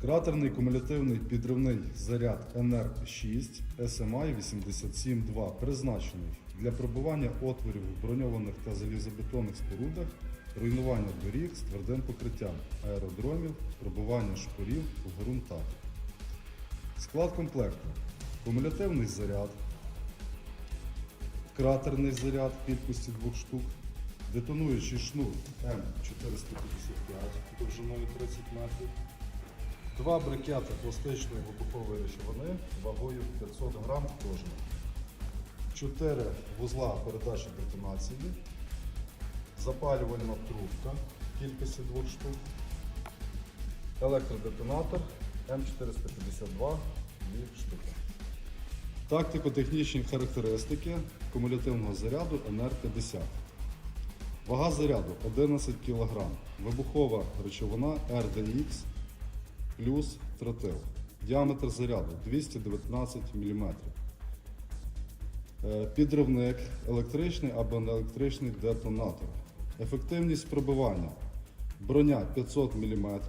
Кратерний кумулятивний підривний заряд НР-6 SMI 87-2 призначений для пробивання отворів в броньованих та залізобетонних спорудах, руйнування доріг з твердим покриттям аеродромів, пробивання шпорів в ґрунтах. Склад комплекту. Кумулятивний заряд, кратерний заряд кількості двох штук, детонуючий шнур М455 довжиною 30 метрів, два брикети пластичної вибухової речовини вагою 500 грам кожен, чотири вузла передачі детонації, запалювальна трубка кількості двох штук, електродетонатор М452 дві штуки. Тактико-технічні характеристики кумулятивного заряду НР-50. Вага заряду 11 кг. Вибухова речовина RDX плюс тротил. Діаметр заряду 219 мм. Е, Підривник електричний або неелектричний детонатор. Ефективність пробивання. Броня 500 мм,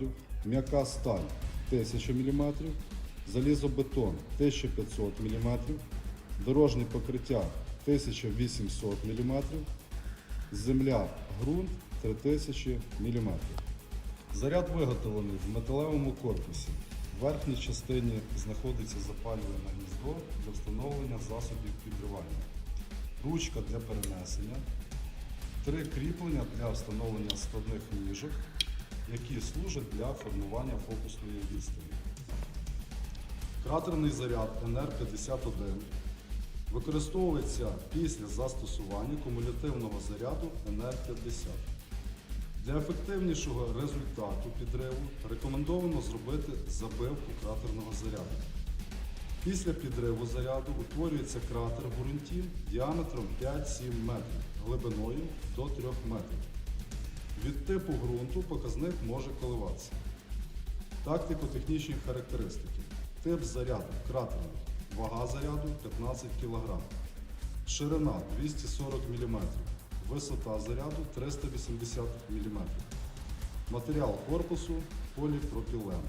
м'яка сталь 1000 мм, залізобетон 1500 мм, дорожнє покриття 1800 мм, земля, ґрунт 3000 мм. Заряд виготовлений в металевому корпусі. В верхній частині знаходиться запалювальне гніздо для встановлення засобів підривання, ручка для перенесення, три кріплення для встановлення складних ніжок, які служать для формування фокусної відстані. Кратерний заряд НР-51 використовується після застосування кумулятивного заряду НР-50. Для ефективнішого результату підриву рекомендовано зробити забивку кратерного заряду. Після підриву заряду утворюється кратер в діаметром 5-7 метрів, глибиною до 3 метрів. Від типу ґрунту показник може коливатися. Тактико-технічні характеристики. Тип заряду кратерний. Вага заряду 15 кг. Ширина 240 мм. Висота заряду 380 мм. Матеріал корпусу поліпропілен.